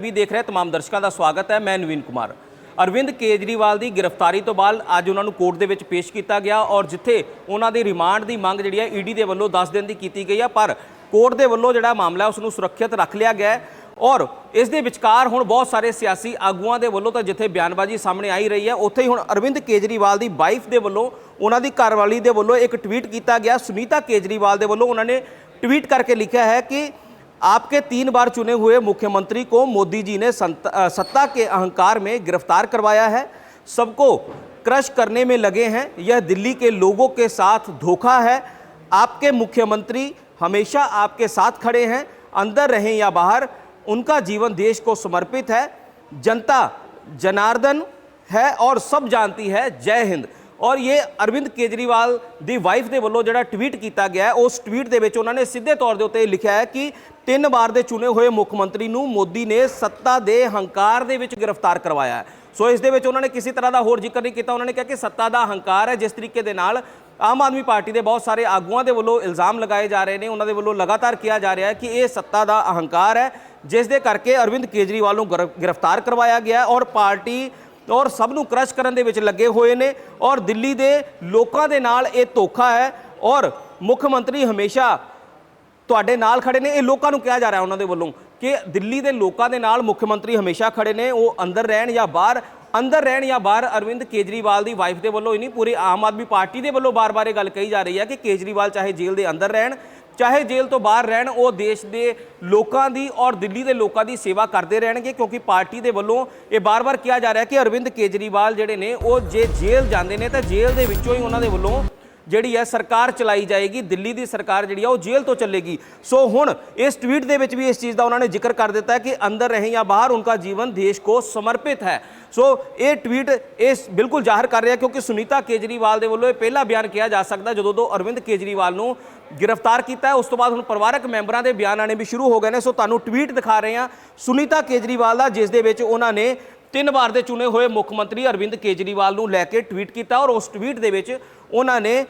ਵੀ ਦੇਖ ਰਹੇ तमाम ਦਰਸ਼ਕਾਂ ਦਾ ਸਵਾਗਤ ਹੈ ਮੈਂ ਨਵੀਨ ਕੁਮਾਰ ਅਰਵਿੰਦ ਕੇਜਰੀਵਾਲ ਦੀ ਗ੍ਰਿਫਤਾਰੀ ਤੋਂ ਬਾਅਦ ਅੱਜ ਉਹਨਾਂ ਨੂੰ ਕੋਰਟ ਦੇ ਵਿੱਚ ਪੇਸ਼ ਕੀਤਾ ਗਿਆ ਔਰ ਜਿੱਥੇ ਉਹਨਾਂ ਦੀ ਰਿਮਾਂਡ ਦੀ ਮੰਗ ਜਿਹੜੀ ਹੈ ਈਡੀ ਦੇ ਵੱਲੋਂ 10 ਦਿਨ ਦੀ ਕੀਤੀ ਗਈ ਹੈ ਪਰ ਕੋਰਟ ਦੇ ਵੱਲੋਂ ਜਿਹੜਾ ਮਾਮਲਾ ਹੈ ਉਸ ਨੂੰ ਸੁਰੱਖਿਅਤ ਰੱਖ ਲਿਆ ਗਿਆ ਹੈ ਔਰ ਇਸ ਦੇ ਵਿਚਕਾਰ ਹੁਣ ਬਹੁਤ ਸਾਰੇ ਸਿਆਸੀ ਆਗੂਆਂ ਦੇ ਵੱਲੋਂ ਤਾਂ ਜਿੱਥੇ ਬਿਆਨਬਾਜ਼ੀ ਸਾਹਮਣੇ ਆਈ ਰਹੀ ਹੈ ਉੱਥੇ ਹੀ ਹੁਣ ਅਰਵਿੰਦ ਕੇਜਰੀਵਾਲ ਦੀ ਵਾਈਫ ਦੇ ਵੱਲੋਂ ਉਹਨਾਂ ਦੀ ਘਰਵਾਲੀ ਦੇ ਵੱਲੋਂ ਇੱਕ ਟਵੀਟ ਕੀਤਾ ਗਿਆ ਸੁਨੀਤਾ ਕੇਜਰੀਵਾਲ ਦੇ ਵੱਲੋਂ ਉਹਨਾਂ ਨੇ ਟਵੀਟ ਕਰਕੇ ਲਿਖਿਆ ਹੈ ਕਿ आपके तीन बार चुने हुए मुख्यमंत्री को मोदी जी ने संत- सत्ता के अहंकार में गिरफ़्तार करवाया है। सबको क्रश करने में लगे हैं। यह दिल्ली के लोगों के साथ धोखा है। आपके मुख्यमंत्री हमेशा आपके साथ खड़े हैं। अंदर रहें या बाहर, उनका जीवन देश को समर्पित है। जनता जनार्दन है और सब जानती है। जय हिंद। ਔਰ ਇਹ ਅਰਵਿੰਦ ਕੇਜਰੀਵਾਲ ਦੀ ਵਾਈਫ ਦੇ ਵੱਲੋਂ ਜਿਹੜਾ ਟਵੀਟ ਕੀਤਾ ਗਿਆ ਉਸ ਟਵੀਟ ਦੇ ਵਿੱਚ ਉਹਨਾਂ ਨੇ ਸਿੱਧੇ ਤੌਰ ਦੇ ਉੱਤੇ ਲਿਖਿਆ ਹੈ ਕਿ ਤਿੰਨ ਵਾਰ ਦੇ ਚੁਣੇ ਹੋਏ ਮੁੱਖ ਮੰਤਰੀ ਨੂੰ ਮੋਦੀ ਨੇ ਸੱਤਾ ਦੇ ਹੰਕਾਰ ਦੇ ਵਿੱਚ ਗ੍ਰਿਫਤਾਰ ਕਰਵਾਇਆ ਹੈ। ਸੋ ਇਸ ਦੇ ਵਿੱਚ ਉਹਨਾਂ ਨੇ ਕਿਸੇ ਤਰ੍ਹਾਂ ਦਾ ਹੋਰ ਜ਼ਿਕਰ ਨਹੀਂ ਕੀਤਾ, ਉਹਨਾਂ ਨੇ ਕਿਹਾ ਕਿ ਸੱਤਾ ਦਾ ਹੰਕਾਰ ਹੈ, ਜਿਸ ਤਰੀਕੇ ਦੇ ਨਾਲ ਆਮ ਆਦਮੀ ਪਾਰਟੀ ਦੇ ਬਹੁਤ ਸਾਰੇ ਆਗੂਆਂ ਦੇ ਵੱਲੋਂ ਇਲਜ਼ਾਮ ਲਗਾਏ ਜਾ ਰਹੇ ਨੇ, ਉਹਨਾਂ ਦੇ ਵੱਲੋਂ ਲਗਾਤਾਰ ਕਿਹਾ ਜਾ ਰਿਹਾ ਹੈ ਕਿ ਇਹ ਸੱਤਾ ਦਾ ਅਹੰਕਾਰ ਹੈ, ਜਿਸ ਦੇ ਕਰਕੇ ਅਰਵਿੰਦ ਕੇਜਰੀਵਾਲ ਨੂੰ ਗ੍ਰਿ- ਗ੍ਰਿਫਤਾਰ ਕਰਵਾਇਆ ਗਿਆ ਔਰ ਪਾਰਟੀ ਔਰ ਸਭ ਨੂੰ ਕ੍ਰਸ਼ ਕਰਨ ਦੇ ਵਿੱਚ ਲੱਗੇ ਹੋਏ ਨੇ ਔਰ ਦਿੱਲੀ ਦੇ ਲੋਕਾਂ ਦੇ ਨਾਲ ਇਹ ਧੋਖਾ ਹੈ ਔਰ ਮੁੱਖ ਮੰਤਰੀ ਹਮੇਸ਼ਾ ਤੁਹਾਡੇ ਨਾਲ ਖੜੇ ਨੇ, ਇਹ ਲੋਕਾਂ ਨੂੰ ਕਿਹਾ ਜਾ ਰਿਹਾ ਉਹਨਾਂ ਦੇ ਵੱਲੋਂ ਕਿ ਦਿੱਲੀ ਦੇ ਲੋਕਾਂ ਦੇ ਨਾਲ ਮੁੱਖ ਮੰਤਰੀ ਹਮੇਸ਼ਾ ਖੜੇ ਨੇ, ਉਹ ਅੰਦਰ ਰਹਿਣ ਜਾਂ ਬਾਹਰ, ਅੰਦਰ ਰਹਿਣ ਜਾਂ ਬਾਹਰ ਅਰਵਿੰਦ ਕੇਜਰੀਵਾਲ ਦੀ ਵਾਈਫ ਦੇ ਵੱਲੋਂ ਹੀ ਨਹੀਂ, ਪੂਰੀ ਆਮ ਆਦਮੀ ਪਾਰਟੀ ਦੇ ਵੱਲੋਂ ਬਾਰ-ਬਾਰ ਇਹ ਗੱਲ ਕਹੀ ਜਾ ਰਹੀ ਹੈ ਕਿ ਕੇਜਰੀਵਾਲ ਚਾਹੇ ਜੇਲ੍ਹ ਦੇ ਅੰਦਰ ਰਹਿਣ ਚਾਹੇ ਜੇਲ੍ਹ ਤੋਂ ਬਾਹਰ ਰਹਿਣ, ਉਹ ਦੇਸ਼ ਦੇ ਲੋਕਾਂ ਦੀ ਔਰ ਦਿੱਲੀ ਦੇ ਲੋਕਾਂ ਦੀ ਸੇਵਾ ਕਰਦੇ ਰਹਿਣਗੇ, ਕਿਉਂਕਿ ਪਾਰਟੀ ਦੇ ਵੱਲੋਂ ਇਹ ਬਾਰ-ਬਾਰ ਕਿਹਾ ਜਾ ਰਿਹਾ ਕਿ ਅਰਵਿੰਦ ਕੇਜਰੀਵਾਲ ਜਿਹੜੇ ਨੇ, ਉਹ ਜੇ ਜੇਲ੍ਹ ਜਾਂਦੇ ਨੇ, ਤਾਂ ਜੇਲ੍ਹ ਦੇ ਵਿੱਚੋਂ ਹੀ ਉਹਨਾਂ ਦੇ ਵੱਲੋਂ ਜਿਹੜੀ ਹੈ ਸਰਕਾਰ ਚਲਾਈ ਜਾਏਗੀ, ਦਿੱਲੀ ਦੀ ਸਰਕਾਰ ਜਿਹੜੀ ਆ ਉਹ ਜੇਲ੍ਹ ਤੋਂ ਚੱਲੇਗੀ। ਸੋ ਹੁਣ ਇਸ ਟਵੀਟ ਦੇ ਵਿੱਚ ਵੀ ਇਸ ਚੀਜ਼ ਦਾ ਉਹਨਾਂ ਨੇ ਜ਼ਿਕਰ ਕਰ ਦਿੱਤਾ ਹੈ ਕਿ ਅੰਦਰ ਰਹੇ ਜਾਂ ਬਾਹਰ, ਉਨ੍ਹਾਂ ਜੀਵਨ ਦੇਸ਼ ਕੋ ਸਮਰਪਿਤ ਹੈ। ਸੋ ਇਹ ਟਵੀਟ ਇਸ ਬਿਲਕੁਲ ਜ਼ਾਹਰ ਕਰ ਰਿਹਾ ਕਿਉਂਕਿ ਸੁਨੀਤਾ ਕੇਜਰੀਵਾਲ ਦੇ ਵੱਲੋਂ ਇਹ ਪਹਿਲਾ ਬਿਆਨ ਕਿਹਾ ਜਾ ਸਕਦਾ ਜਦੋਂ ਤੋਂ ਅਰਵਿੰਦ ਕੇਜਰੀਵਾਲ ਨੂੰ ਗ੍ਰਿਫਤਾਰ ਕੀਤਾ ਹੈ। ਉਸ ਤੋਂ ਬਾਅਦ ਹੁਣ ਪਰਿਵਾਰਕ ਮੈਂਬਰਾਂ ਦੇ ਬਿਆਨ ਆਣੇ ਵੀ ਸ਼ੁਰੂ ਹੋ ਗਏ ਨੇ। ਸੋ ਤੁਹਾਨੂੰ ਟਵੀਟ ਦਿਖਾ ਰਹੇ ਹਾਂ ਸੁਨੀਤਾ ਕੇਜਰੀਵਾਲ ਦਾ, ਜਿਸ ਦੇ ਵਿੱਚ ਉਹਨਾਂ ਨੇ ਤਿੰਨ ਵਾਰ ਦੇ ਚੁਣੇ ਹੋਏ ਮੁੱਖ ਮੰਤਰੀ ਅਰਵਿੰਦ ਕੇਜਰੀਵਾਲ ਨੂੰ ਲੈ ਕੇ ਟਵੀਟ ਕੀਤਾ ਔਰ ਉਸ ਟਵੀਟ ਦੇ ਵਿੱਚ ਉਹਨਾਂ ਨੇ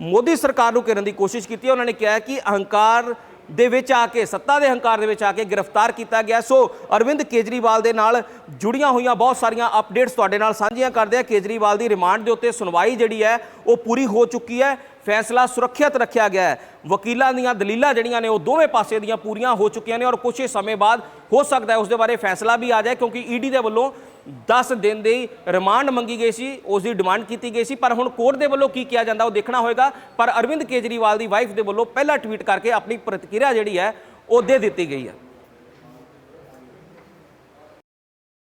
ਮੋਦੀ ਸਰਕਾਰ ਨੂੰ ਘੇਰਨ ਦੀ ਕੋਸ਼ਿਸ਼ ਕੀਤੀ ਹੈ। ਉਹਨਾਂ ਨੇ ਕਿਹਾ ਕਿ ਅਹੰਕਾਰ ਦੇ ਵਿੱਚ ਆ ਕੇ, ਸੱਤਾ ਦੇ ਹੰਕਾਰ ਦੇ ਵਿੱਚ ਆ ਕੇ ਗ੍ਰਿਫਤਾਰ ਕੀਤਾ ਗਿਆ ਸੋ ਅਰਵਿੰਦ ਕੇਜਰੀਵਾਲ ਦੇ ਨਾਲ ਜੁੜੀਆਂ ਹੋਈਆਂ ਬਹੁਤ ਸਾਰੀਆਂ ਅਪਡੇਟਸ ਤੁਹਾਡੇ ਨਾਲ ਸਾਂਝੀਆਂ ਕਰਦੇ ਆ ਕੇਜਰੀਵਾਲ ਦੀ ਰਿਮਾਂਡ ਦੇ ਉੱਤੇ ਸੁਣਵਾਈ ਜਿਹੜੀ ਹੈ, ਉਹ ਪੂਰੀ ਹੋ ਚੁੱਕੀ ਹੈ। ਫੈਸਲਾ ਸੁਰੱਖਿਅਤ ਰੱਖਿਆ ਗਿਆ ਹੈ। ਵਕੀਲਾਂ ਦੀਆਂ ਦਲੀਲਾਂ ਜਿਹੜੀਆਂ ਨੇ, ਉਹ ਦੋਵੇਂ ਪਾਸੇ ਦੀਆਂ ਪੂਰੀਆਂ ਹੋ ਚੁੱਕੀਆਂ ਨੇ ਔਰ ਕੁਝ ਹੀ ਸਮੇਂ ਬਾਅਦ ਹੋ ਸਕਦਾ ਹੈ ਉਸ ਦੇ ਬਾਰੇ ਫੈਸਲਾ ਵੀ ਆ ਜਾਏ, ਕਿਉਂਕਿ ਈਡੀ ਦੇ ਵੱਲੋਂ 10 ਦਿਨ ਦੀ ਰਿਮਾਂਡ ਮੰਗੀ ਗਈ ਸੀ, ਉਸ ਦੀ ਡਿਮਾਂਡ ਕੀਤੀ ਗਈ ਸੀ, ਪਰ ਹੁਣ ਕੋਰਟ ਦੇ ਵੱਲੋਂ ਕੀ ਕਿਹਾ ਜਾਂਦਾ ਉਹ ਦੇਖਣਾ ਹੋਏਗਾ। ਪਰ ਅਰਵਿੰਦ ਕੇਜਰੀਵਾਲ ਦੀ ਵਾਈਫ ਦੇ ਵੱਲੋਂ ਪਹਿਲਾ ਟਵੀਟ ਕਰਕੇ ਆਪਣੀ ਪ੍ਰਤੀਕਿਰਿਆ ਜਿਹੜੀ ਹੈ, ਉਹ ਦੇ ਦਿੱਤੀ ਗਈ ਹੈ।